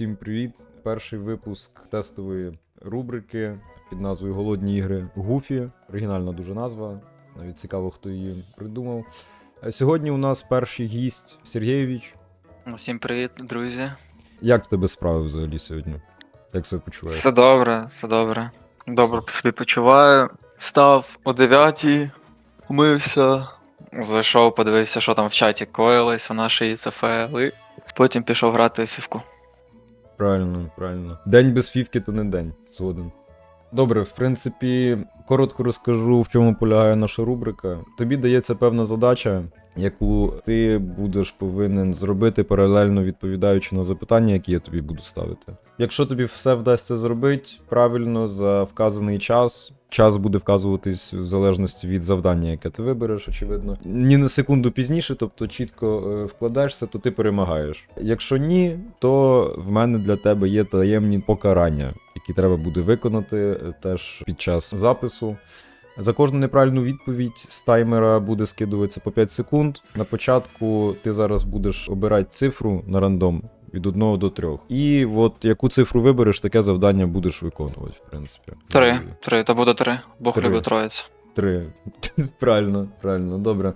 всім привіт! Перший випуск тестової рубрики під назвою Голодні ігри Гуфі. Оригінальна дуже назва. Навіть цікаво, хто її придумав. Е, Сьогодні у нас перший гість Сергійович. Усім привіт, друзі. Як в тебе справи взагалі сьогодні? Як себе почуваєш? Все добре, все добре. Добре по собі почуваю. Став о 9, умився. Зайшов, подивився, що там в чаті коїлось у нашій ЦФЛ, і потім пішов грати в фівку. Правильно, правильно. День без фівки то не день, згоден. Добре, в принципі, коротко розкажу, в чому полягає наша рубрика. Тобі дається певна задача, яку ти будеш повинен зробити паралельно відповідаючи на запитання, які я тобі буду ставити. Якщо тобі все вдасться зробити правильно за вказаний час. Час буде вказуватись в залежності від завдання, яке ти вибереш, очевидно. Ні на секунду пізніше, тобто чітко е, вкладаєшся, то ти перемагаєш. Якщо ні, то в мене для тебе є таємні покарання, які треба буде виконати е, теж під час запису. За кожну неправильну відповідь з таймера буде скидуватися по 5 секунд. На початку ти зараз будеш обирати цифру на рандом від 1 до 3. І от яку цифру вибереш, таке завдання будеш виконувати, в принципі. Три. Три, то буде три. Бог Три. любить. Три. правильно, правильно, добре.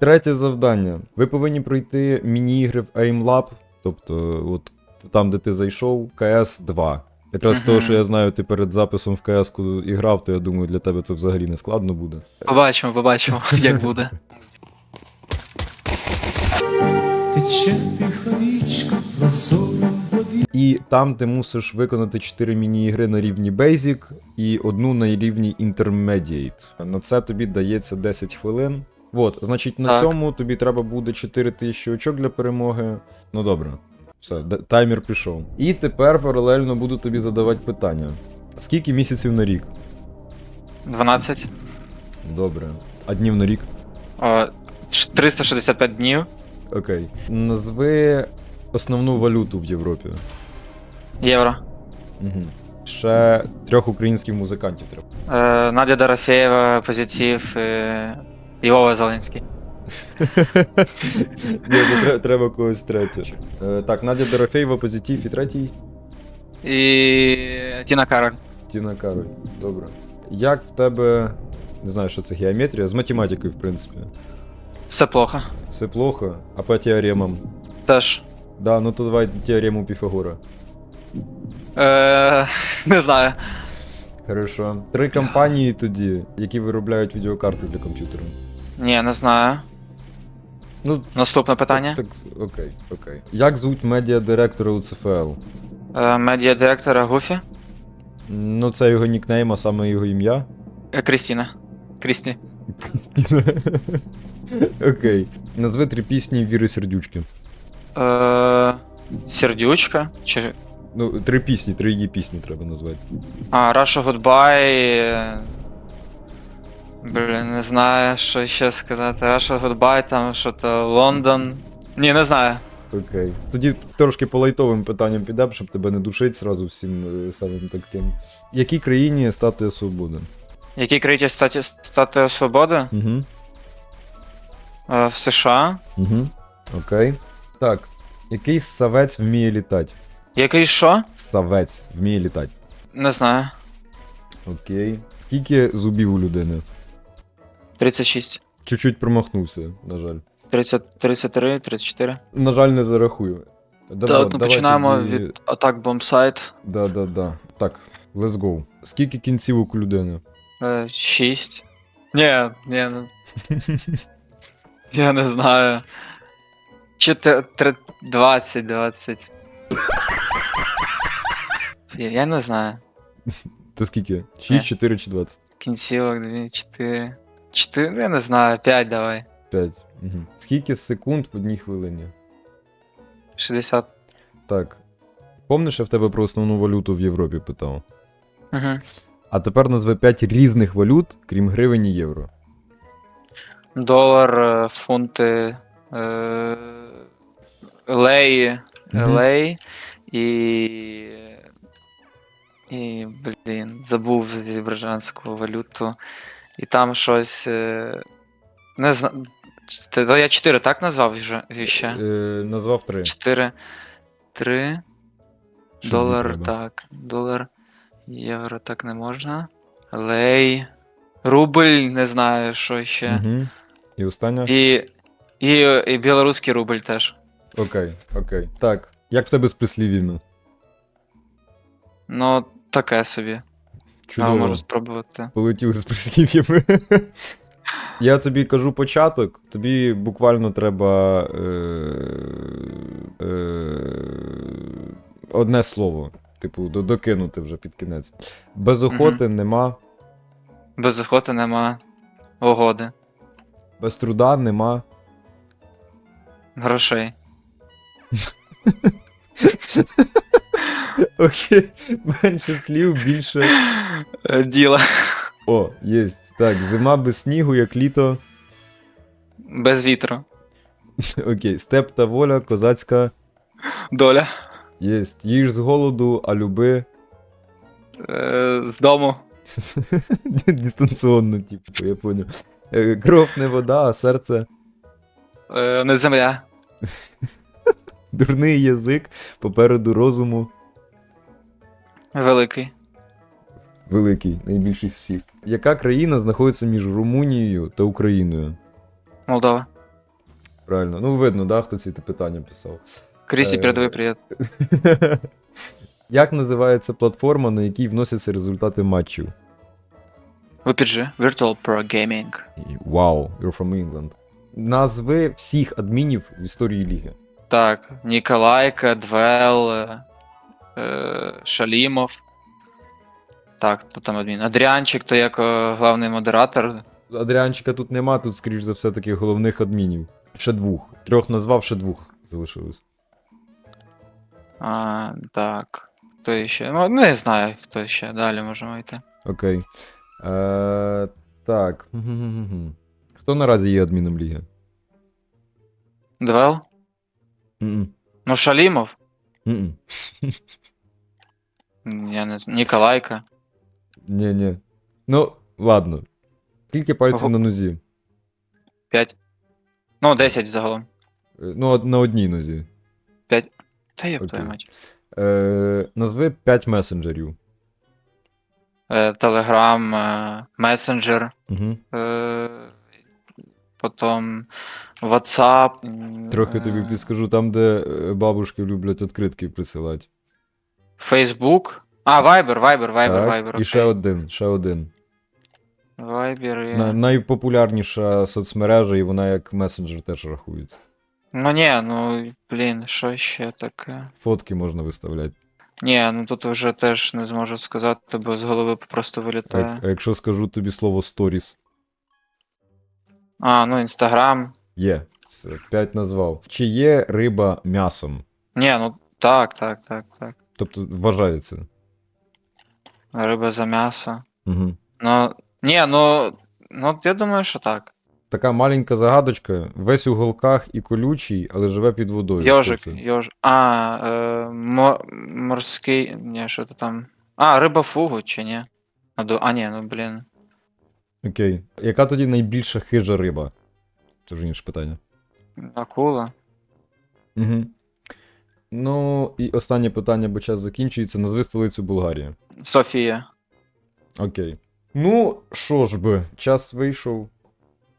Третє завдання. Ви повинні пройти міні-ігри в AimLab, тобто, от там, де ти зайшов, КС 2. Якраз з того, що я знаю, ти перед записом в КС грав, то я думаю, для тебе це взагалі не складно буде. Побачимо, побачимо, як буде. Тече річка прозором воді. І там ти мусиш виконати 4 міні-ігри на рівні Basic і одну на рівні Intermediate. На це тобі дається 10 хвилин. От, значить, на Так. цьому тобі треба буде 4 тисячі очок для перемоги. Ну добре, все, таймер пішов. І тепер паралельно буду тобі задавати питання. Скільки місяців на рік? 12. Добре. А днів на рік? О, 365 днів. Окей. Назви основну валюту в Європі. Євро. Угу. Ще трьох українських музикантів треба. Е, Надя Дорофєєва, позитив, е, і Вова Зеленський. Ні, ну, тре- треба когось третього. Е, так, Надя Дорофеєва, позитив і третій. І Тіна Кароль. Тіна Кароль. Добре. Як в тебе. Не знаю, що це геометрія, з математикою, в принципі. Все плохо. Все плохо, а по теоремам. Теж. Да, ну то давай теорему Піфагора. Е, не знаю. Хорошо. Три компанії тоді, які виробляють відеокарти для комп'ютера. Ні, не знаю. Ну, Наступне питання. Так, так, окей, окей. Як звуть медіа-директора у ЦФЛ? Е, медіа директора Гуфі. Ну, це його нікнейм, а саме його ім'я. Е, Крістіна. Крісті. Окей. Назви три пісні Віри Сердючки. Е, Сердючка. Чи... Ну, три пісні, три її пісні треба назвати. А, Russia Goodbye. Блін, не знаю, що ще сказати. Russia Goodbye, там що-то Лондон. Ні, не знаю. Окей. Тоді трошки по лайтовим питанням підемо, щоб тебе не душить зразу всім е, самим таким. Якій країні статуя свободи? Які криті статі статуя свободи? Угу. Е, в США. Угу. Окей. Так. Який савець вміє літати? Який що? Савець вміє літати. Не знаю. Окей. Скільки зубів у людини? 36. Чуть-чуть промахнувся, на жаль. 30, 33, 34. На жаль, не зарахую. Давай- так, ну давай починаємо тоді- від атак бомбсайт. Да, да, да. Так, let's go. Скільки кінцівок у людини? Е, 6. Ні, ні, ну. Я не знаю. Чи те- три- 20, 20. Я, я не знаю. То скільки? Е. 6, 4 чи 20? Кінцівок 2, 4. 4, я не знаю, 5 давай. 5. Угу. Скільки секунд в одній хвилині? 60. Так. Помниш, я в тебе про основну валюту в Європі питав? Угу. А тепер назви 5 різних валют, крім гривень і євро. Долар, е, фунти, е, леї, Мгм. лей і. І, блін, забув вібражанську валюту. І там щось. е, Не знаю. Я 4 так назвав вже? Е, ще? назвав 3. 4. 3. Чи Долар, так. Долар, євро так не можна. Лей. Рубль, не знаю, що ще. Угу. І остання? І, і, і білоруський рубль теж. Окей, окей. Так, як в тебе з прислів'ями? Ну, таке собі. Чудово. А, можу спробувати. Полетіли з прислів'ями. Я тобі кажу початок, тобі буквально треба. Е, е, одне слово. Типу, докинути вже під кінець. Без охоти нема, Без охоти нема угоди. без труда нема. Грошей. Окей, менше слів, більше. Е, Діла. О, єсть. Так, зима без снігу, як літо. Без вітру. Окей, степ та воля, козацька. Доля. Єсть. Їж з голоду, а люби. Е, з дому. Дистанційно, типу, я понял. Е, Кров не вода, а серце. Е, не земля. Дурний язик, попереду розуму. Великий. Великий, найбільший з всіх. Яка країна знаходиться між Румунією та Україною? Молдова. Правильно, ну видно, да, хто ці питання писав. Крісі, Е, передовий привіт. Як називається платформа, на якій вносяться результати матчів? VPG. Virtual Pro Gaming. Вау, you're from England. Назви всіх адмінів в історії ліги. Так, Ніколайка, Двел, Шалімов. Так, хто там адмін? Адріанчик, то як е, главний модератор. Адріанчика тут нема, тут, скоріш за все, таких головних адмінів. Ще двох. Трьох назвав, ще двох залишилось. А, так. Хто ще? Ну, не знаю, хто ще. Далі можемо йти. Окей. Е, так. Хто наразі є адміном ліги? Двел? Ну, Шалімов? Я не знаю. Ніколайка. Ні-ні. Ну, ладно. Скільки пальців Ого. на нозі? 5. Ну, 10 загалом. Е, Ну, од- на одній нозі. Та є Окей. твою мать. Е, назви 5 месенджерів. Е, Телеграм, е, месенджер, Угу. е, потім WhatsApp. м, Трохи тобі е, підскажу, там, де е, бабушки люблять відкритки присилати. Facebook. А, Viber, Viber, Viber, Так, Viber. І ще окей. один, ще один. Viber і... На, найпопулярніша соцмережа, і вона як месенджер теж рахується. Ну ні, ну блін, що ще таке? Фотки можна виставляти. Ні, ну тут вже теж не зможу сказати, бо з голови просто А, вилітає. а якщо скажу тобі слово сторіс? А, ну інстаграм. Є. Все, 5 назвав. Чи є риба м'ясом? Ні, ну так, так, так, так. Тобто вважається. Риба за м'ясо. Угу. Ну. Ні, ну. Ну, я думаю, що так. Така маленька загадочка, весь у голках і колючий, але живе під водою. Хто Йожик, це? йож. А, е, мо, морський. Ні, що то там. А, риба фугу, чи ні? А, до- а ні, ну блін. Окей. Яка тоді найбільша хижа риба? Це вже інше питання. Акула. Угу. Ну, і останнє питання, бо час закінчується. Назви столицю Болгарії. Софія. Окей. Ну, що ж би, час вийшов.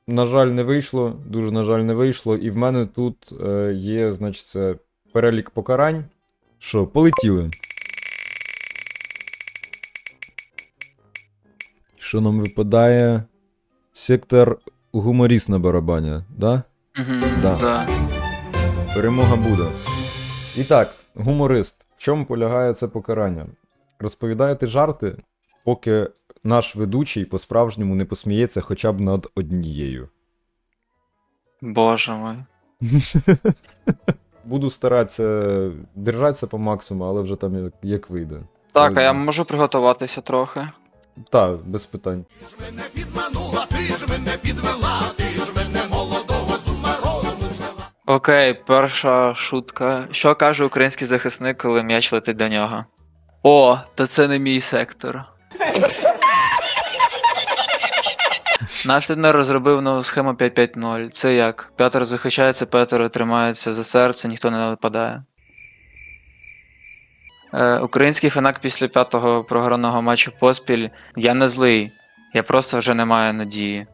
На жаль, не вийшло. Дуже, на жаль, не вийшло. І в мене тут е, є, значить, це перелік покарань. Що, полетіли. Що нам випадає? Сектор гуморіст на барабані, да? Угу, Да. да. Перемога буде. І так, гуморист. В чому полягає це покарання? Розповідаєте жарти, поки наш ведучий по-справжньому не посміється хоча б над однією. Боже мой. Буду старатися держатися по максимуму, але вже там як, як вийде. Так, а я можу приготуватися трохи. Та, без питань. Окей, перша шутка. Що каже український захисник, коли м'яч летить до нього? О, та це не мій сектор. Тренер розробив нову схему 5-5-0. Це як? П'ятеро захищається, п'ятеро тримається за серце, ніхто не нападає. Е, український фанак після п'ятого програного матчу поспіль. Я не злий. Я просто вже не маю надії.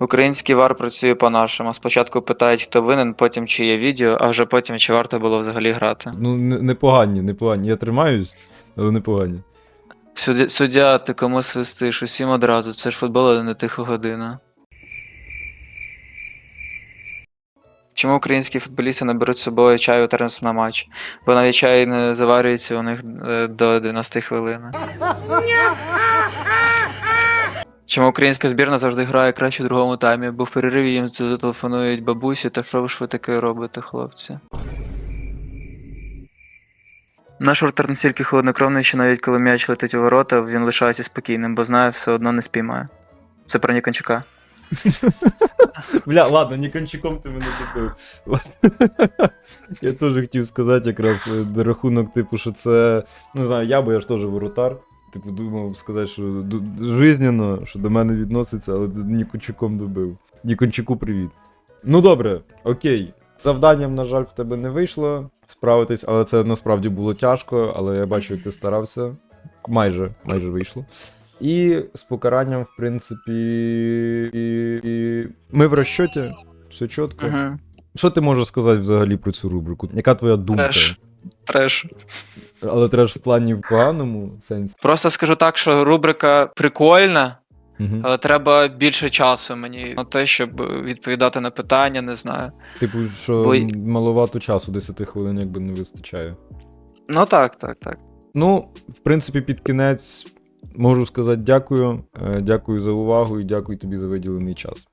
Український вар працює по-нашому. Спочатку питають, хто винен, потім чи є відео, а вже потім чи варто було взагалі грати. Ну, не- непогані, непогані. Я тримаюсь, але непогані. Суддя, суддя, ти кому свистиш? Усім одразу. Це ж футбол, а не тиха година. Чому українські футболісти не беруть з собою чаю термос на матч? Бо навіть чай не заварюється у них е, до 90 хвилини. Чому українська збірна завжди грає краще в другому таймі, бо в перериві їм зателефонують бабусі, та що ви ж ви таке робите, хлопці? Наш вратар настільки холоднокровний, що навіть коли м'яч летить у ворота, він лишається спокійним, бо знає, все одно не спіймає. Це про Нікончука. Бля, ладно, не кончиком ти мене добив. Я теж хотів сказати якраз е, рахунок, типу, що це. Ну, не знаю, я, бо я ж теж воротар. Типу, думав сказати, що жизненно, що до мене відноситься, але Нікончуком добив. Нікончуку привіт. Ну добре, окей. Завданням, на жаль, в тебе не вийшло справитись, але це насправді було тяжко, але я бачу, як ти старався. Майже, майже вийшло. І з покаранням, в принципі, і, і... ми в розчоті, все чітко. Що ти можеш сказати взагалі про цю рубрику? Яка твоя думка? Треш. Треш. Але треш в плані в поганому сенсі. Просто скажу так, що рубрика прикольна, Угу. але треба більше часу мені на те, щоб відповідати на питання, не знаю. Типу, що Бо й- маловато часу, 10 хвилин якби не вистачає. Ну так, так, так. Ну, в принципі, під кінець можу сказати дякую. Е, Дякую за увагу і дякую тобі за виділений час.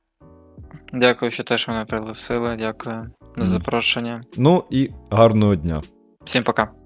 Дякую, що теж мене пригласили. Дякую за Мгм. запрошення. Ну і гарного дня. Всім пока.